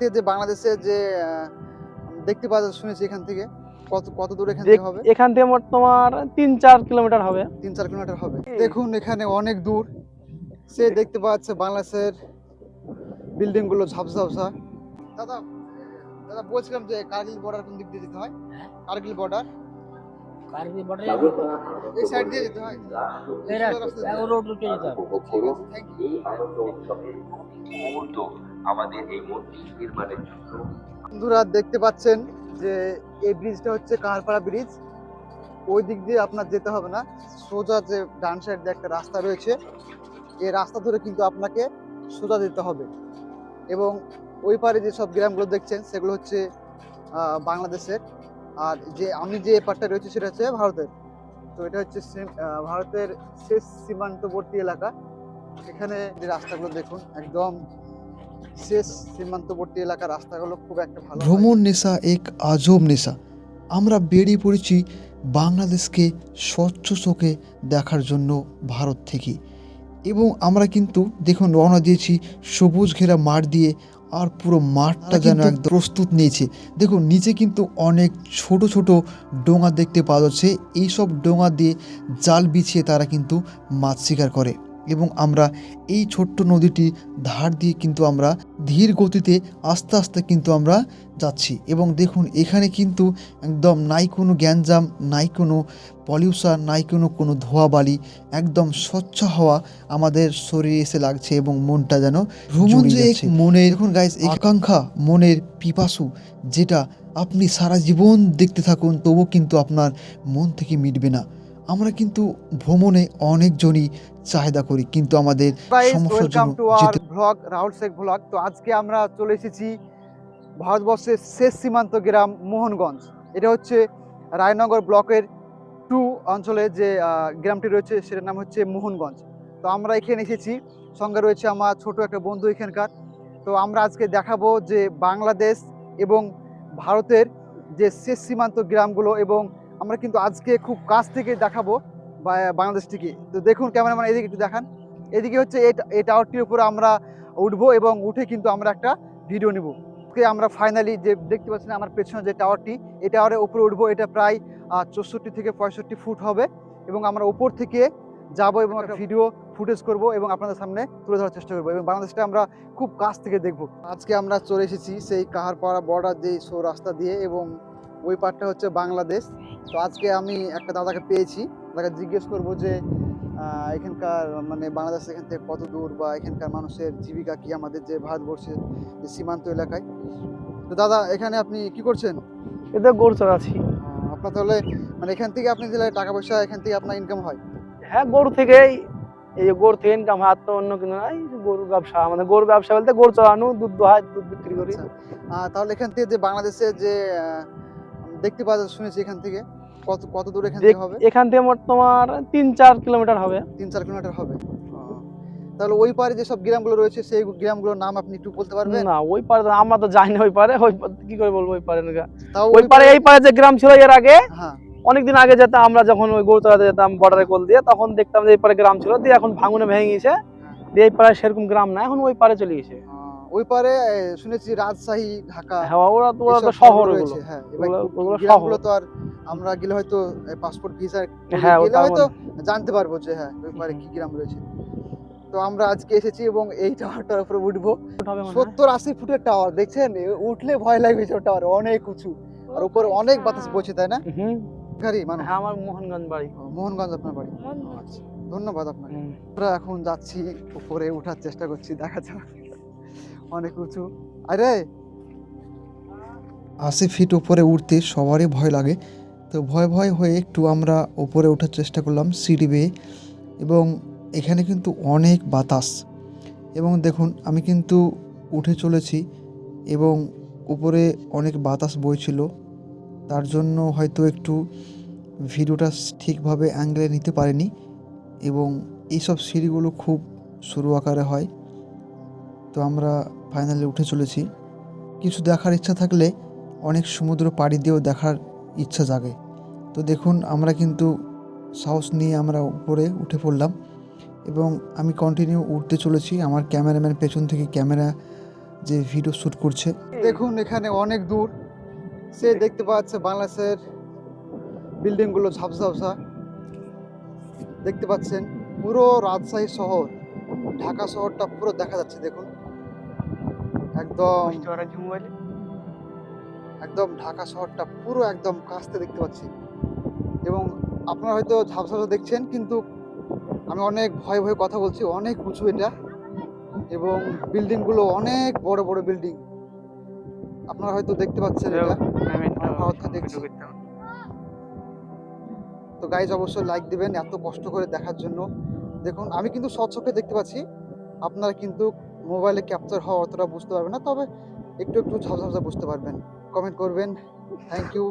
যে বাংলাদেশে যে দেখতে পাওয়া যাচ্ছে শুনেছি এখান থেকে কত কত দূর এখান থেকে হবে? এখান থেকে মোট তোমার তিন চার কিলোমিটার হবে। তিন চার কিলোমিটার হবে। দেখুন এখানে অনেক দূর। সে দেখতে পাওয়া যাচ্ছে বাংলাদেশের বিল্ডিংগুলো ঝাপঝাপসা দাদা দাদা বলছিলাম যে কার্গিল বর্ডার কোন দিক দিয়ে যেতে হয়? কার্গিল বর্ডার এই সাইড দিয়ে যেতে হয়? এরা রোড রুটে যেতে হবে। থ্যাংক ইউ আমাদের এই মূর্তি নির্মাণের জন্য। বন্ধুরা, দেখতে পাচ্ছেন যে এই ব্রিজটা হচ্ছে কাহারপাড়া ব্রিজ ওই দিক দিয়ে আপনার যেতে হবে না। সোজা যে ডান সাইড দিয়ে একটা রাস্তা রয়েছে, এই রাস্তা ধরে কিন্তু আপনাকে সোজা যেতে হবে। এবং ওই পারে যে সব গ্রামগুলো দেখছেন, সেগুলো হচ্ছে বাংলাদেশের। আর যে আমি যে পারটা রয়েছে, সেটা হচ্ছে ভারতের। তো এটা হচ্ছে ভারতের শেষ সীমান্তবর্তী এলাকা। এখানে যে রাস্তাগুলো দেখুন, একদম শেষ সীমান্তবর্তী এলাকার রাস্তাগুলো খুব একটা ভালো ভ্রমণ নেশা এক আজব নেশা। আমরা বেরিয়ে পড়েছি বাংলাদেশকে স্বচ্ছ চোখে দেখার জন্য ভারত থেকে। এবং আমরা কিন্তু দেখুন রওনা দিয়েছি সবুজ ঘেরা মাঠ দিয়ে আর পুরো মাঠটা যেন একদম প্রস্তুত নিয়েছে। দেখুন নিচে কিন্তু অনেক ছোট ছোট ডোঙা দেখতে পাওয়া যাচ্ছে। এইসব ডোঙা দিয়ে জাল বিছিয়ে তারা কিন্তু মাছ শিকার করে। এবং আমরা এই ছোট্ট নদীটি ধার দিয়ে কিন্তু আমরা ধীর গতিতে আস্তে আস্তে কিন্তু আমরা যাচ্ছি। এবং দেখুন এখানে কিন্তু একদম নাই কোনো গ্যাঞ্জাম নাই কোনো পলিউশন নাই কোনো কোনো ধোয়া বালি একদম স্বচ্ছ হওয়া আমাদের শরীরে এসে লাগছে এবং মনটা যেন ভ্রমণ যে মনের দেখুন গাইস আকাঙ্ক্ষা মনের পিপাসু যেটা আপনি সারা জীবন দেখতে থাকুন তবু কিন্তু আপনার মন থেকে মিটবে না। আমরা কিন্তু ভ্রমণে অনেকজনই চাহিদা করি কিন্তু আমাদের welcome to our blog Rahul Sheikh blog তো আজকে আমরা চলে এসেছি ভারতবর্ষের শেষ সীমান্ত গ্রাম মোহনগঞ্জ। এটা হচ্ছে রায়নগর ব্লকের টু অঞ্চলে যে গ্রামটি রয়েছে সেটার নাম হচ্ছে মোহনগঞ্জ। তো আমরা এখানে এসেছি। সঙ্গে রয়েছে আমার ছোট একটা বন্ধু এখানকার। তো আমরা আজকে দেখাবো যে বাংলাদেশ এবং ভারতের যে শেষ সীমান্ত গ্রামগুলো এবং আমরা কিন্তু আজকে খুব কাছ থেকে দেখাবো বাংলাদেশটিকে তো দেখুন ক্যামেরাম্যান, এদিকে একটু দেখান। এদিকে হচ্ছে এই টাওয়ারটির উপরে আমরা উঠবো এবং উঠে কিন্তু আমরা একটা ভিডিও নেব। আজকে আমরা ফাইনালি যে দেখতে পাচ্ছেন আমার পেছনে যে টাওয়ারটি এই টাওয়ারের উপরে উঠবো। এটা প্রায় চৌষট্টি থেকে পঁয়ষট্টি ফুট হবে এবং আমরা উপর থেকে যাব এবং একটা ভিডিও ফুটেজ করব এবং আপনাদের সামনে তুলে ধরার চেষ্টা করব এবং বাংলাদেশটা আমরা খুব কাছ থেকে দেখব। আজকে আমরা চলে এসেছি সেই কাহারপাড়া বর্ডার যে সো রাস্তা দিয়ে এবং ওই পারটা হচ্ছে বাংলাদেশ। তো আজকে আমি একটা দাদাকে পেয়েছি। দাদাকে জিজ্ঞেস করব যে এখানকার মানে বাংলাদেশ এখান থেকে কত দূর বা এখানকার মানুষের জীবিকা কি আমাদের যে ভারতবর্ষের যে সীমান্ত এলাকায়? তো দাদা এখানে আপনি কি করছেন? এটা গরু চড়াচ্ছি আহ, আপনার তাহলে মানে এখান থেকে আপনি দিলে টাকা পয়সা এখান থেকে আপনার ইনকাম হয়? হ্যাঁ গরু থেকেই। এই গরু থেকে ইনকাম হয় আর তো অন্য কিছু নাই। গরু ব্যবসা আমাদের গরু ব্যবসা বলতে গরু চড়ানো দুধ দোহাই দুধ বিক্রি করি। আচ্ছা। তাহলে এখান থেকে যে বাংলাদেশে যে দেখতে পাওয়া যাচ্ছে শুনেছি এখান থেকে। কত কত দূর এখান থেকে হবে? এখান থেকে মোট তোমার তিন চার কিলোমিটার হবে। তিন চার কিলোমিটার হবে। তাহলে ওই পারে যে সব গ্রামগুলো রয়েছে সেই গ্রামগুলোর নাম আপনি একটু বলতে পারবেন? না ওই পারে আমরা তো যাই না ওই পারে ওই কি করে বলব ওই পারে না। ওই পারে এই পারে যে গ্রাম ছিল এর আগে হ্যাঁ। অনেকদিন আগে যেতাম আমরা যখন ওই গরু চড়াতে যেতাম বর্ডারে কোল দিয়ে তখন দেখতাম যে এই পারে গ্রাম ছিল দিয়ে এখন ভাঙনে ভেঙে গেছে। দিয়ে এই পারে সেরকম গ্রাম না এখন ওই পারে চলে গেছে। ওই পারে শুনেছি রাজশাহী ঢাকা হ্যাঁ ওরা তো ওরা তো শহর রয়েছে, হ্যাঁ এবার ওগুলো- শহর। তো আর আমরা গেলে হয়তো পাসপোর্ট ভিসা হ্যাঁ গেলে হয়তো জানতে পারব যে হ্যাঁ ওই পারে কি গ্রাম রয়েছে। তো আমরা আজকে এসেছি এবং এই টাওয়ারটার উপরে উঠবো। মনে। সত্তর আশি ফুটের টাওয়ার দেখছেন? উঠলে ভয় লাগবে যে টাওয়ার অনেক উঁচু। আর উপরে অনেক বাতাস বইছে তাই না? গাড়ি মানুষ। হ্যাঁ আমার মোহনগঞ্জ বাড়ি। মোহনগঞ্জ আপনার বাড়ি? আচ্ছা ধন্যবাদ আপনাকে। আমরা এখন যাচ্ছি উপরে ওঠার চেষ্টা করছি দেখা যাক। অনেক উঁচু। আরে! আশি ফিট উপরে উঠতে সবারই ভয় লাগে। তো ভয় ভয় হয়ে একটু আমরা উপরে ওঠার চেষ্টা করলাম সিঁড়ি বেয়ে। এবং এখানে কিন্তু অনেক বাতাস। এবং দেখুন, আমি কিন্তু উঠে চলেছি এবং উপরে অনেক বাতাস বইছিল। তার জন্য হয়তো একটু ভিডিওটা ঠিকভাবে অ্যাঙ্গেলে নিতে পারিনি। এবং এইসব সিঁড়িগুলো খুব সরু আকারে হয়। তো আমরা ফাইনালি উঠে চলেছি। কিছু দেখার ইচ্ছা থাকলে অনেক সমুদ্র পাড়ি দিয়েও দেখার ইচ্ছা জাগে। তো দেখুন, আমরা কিন্তু সাহস নিয়ে আমরা উপরে উঠে পড়লাম এবং আমি কন্টিনিউ উঠতে চলেছি। আমার ক্যামেরাম্যান পেছন থেকে ক্যামেরা যে ভিডিও শ্যুট করছে। দেখুন, এখানে অনেক দূর। সে দেখতে পাচ্ছে বাংলাদেশের বিল্ডিংগুলো ঝাপসা ঝাপসা দেখতে পাচ্ছেন, পুরো রাজশাহী শহর, ঢাকা শহরটা পুরো দেখা যাচ্ছে, দেখুন। একদম একদম ঢাকা শহরটা পুরো একদম কাছতে দেখতে পাচ্ছি। এবং আপনারা হয়তো ঝাপসা দেখছেন কিন্তু আমি অনেক ভয়ে ভয়ে কথা বলছি অনেক উঁচু এটা। এবং বিল্ডিংগুলো অনেক বড় বড় বিল্ডিং। আপনারা হয়তো দেখতে পাচ্ছেন এটা। দেখছি তো গাইজ অবশ্যই লাইক দিবেন এত কষ্ট করে দেখার জন্য। দেখুন আমি কিন্তু স্বচ্ছকে দেখতে পাচ্ছি। আপনারা কিন্তু মোবাইলে ক্যাপচার হওয়া অতটা বুঝতে পারবে না, তবে একটু একটু ঝাপঝাপঝা বুঝতে পারবেন। কমেন্ট করবেন। Thank you